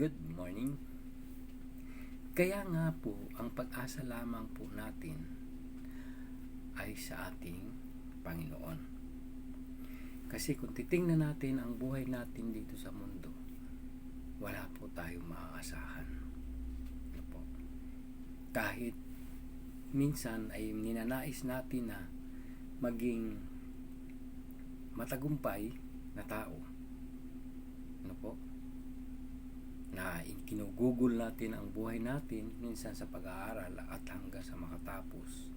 Good morning. Kaya nga po, ang pag-asa lamang po natin ay sa ating Panginoon. Kasi kung titingnan natin ang buhay natin dito sa mundo, wala po tayong maaasahan. Ano po? Kahit minsan ay ninanais natin na maging matagumpay na tao. Ano po? Na kinugugol natin ang buhay natin minsan sa pag-aaral at hanggang sa makatapos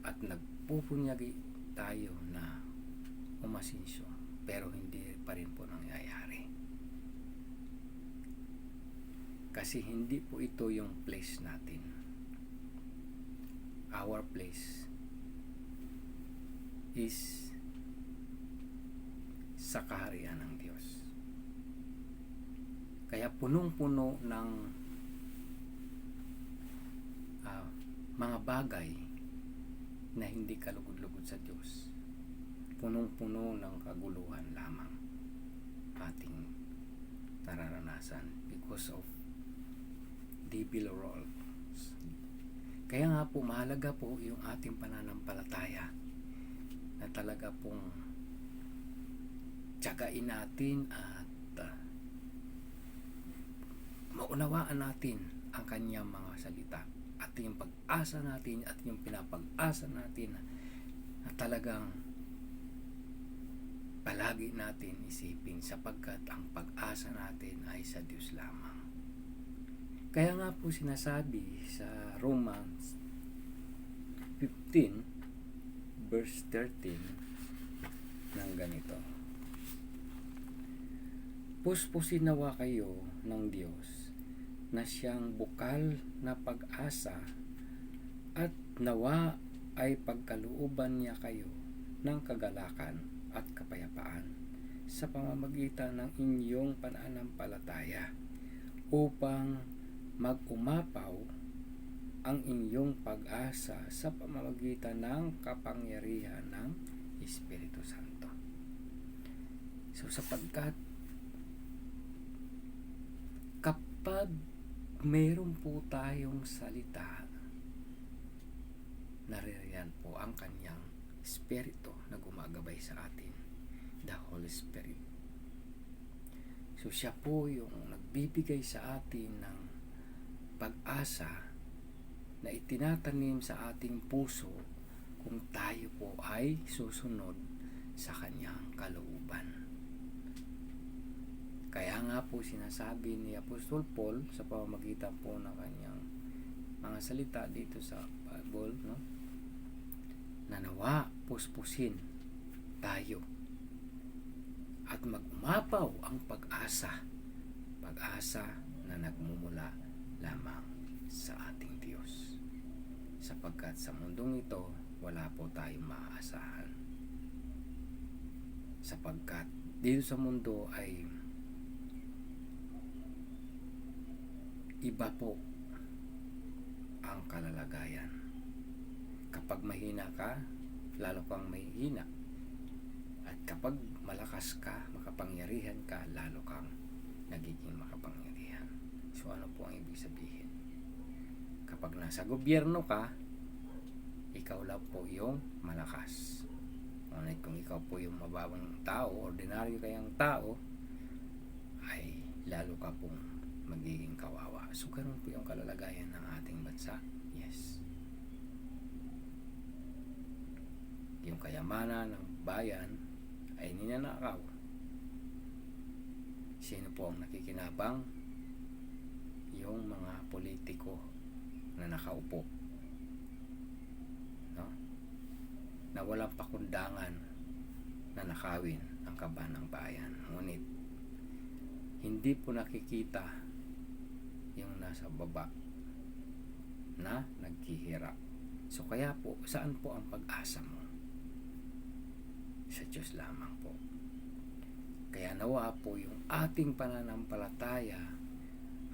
at nagpupunyagi tayo na umasinsyo pero hindi pa rin po nangyayari. Kasi hindi po ito yung place natin. Our place is sa kaharian ng. Kaya punong-puno ng ah, mga bagay na hindi kalugod-lugod sa Diyos. Punong-puno ng kaguluhan lamang ating nararanasan because of devil roles. Kaya nga po mahalaga po yung ating pananampalataya na talaga pong tsagain natin at uh, maunawaan natin ang kanyang mga salita at yung pag-asa natin at yung pinapag-asa natin na talagang palagi natin isipin sapagkat ang pag-asa natin ay sa Diyos lamang. Kaya nga po sinasabi sa Romans 15 verse 13 ng ganito. Puspusin nawa kayo ng Diyos na siyang bukal na pag-asa at nawa ay pagkalooban niya kayo ng kagalakan at kapayapaan sa pamamagitan ng inyong pananampalataya upang mag-umapaw ang inyong pag-asa sa pamamagitan ng kapangyarihan ng Espiritu Santo. So sapagkat kapag meron po tayong salita, naririyan po ang kanyang Espiritu na gumagabay sa atin, the Holy Spirit. So siya po yung nagbibigay sa atin ng pag-asa na itinatanim sa ating puso kung tayo po ay susunod sa kanyang kalooban. Kaya nga po sinasabi ni Apostol Paul sa pamamagitan po ng kanyang mga salita dito sa Bible, no? na nawa puspusin tayo at magumapaw ang pag-asa pag-asa na nagmumula lamang sa ating Diyos sapagkat sa mundong ito wala po tayong maaasahan sapagkat dito sa mundo ay iba po ang kalalagayan. Kapag mahina ka lalo kang mahihina. At kapag malakas ka makapangyarihan ka lalo kang nagiging makapangyarihan. So ano po ang ibig sabihin? Kapag nasa gobyerno ka ikaw lang po yung malakas. Ngunit kung ikaw po yung mababang tao ordinaryo kayang tao ay lalo ka pong magiging kawawa. So ganun po yung kalalagayan ng ating bansa. Yes. Yung kayamanan ng bayan ay ninanakaw. Sino po ang nakikinabang? Yung mga politiko na nakaupo. No? na walang pakundangan na nakawin ang kaban ng bayan. Ngunit hindi po nakikita nasa baba na nagkihirap so kaya po saan po ang pag-asa mo? Sa Diyos lamang po. Kaya nawa po yung ating pananampalataya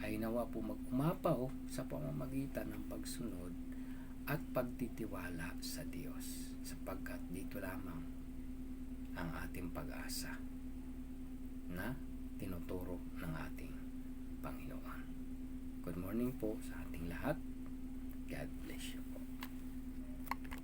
ay nawa po mag-umapaw sa pamamagitan ng pagsunod at pagtitiwala sa Diyos sapagkat dito lamang ang ating pag-asa na tinuturo ng ating Panginoon. Good morning po sa ating lahat.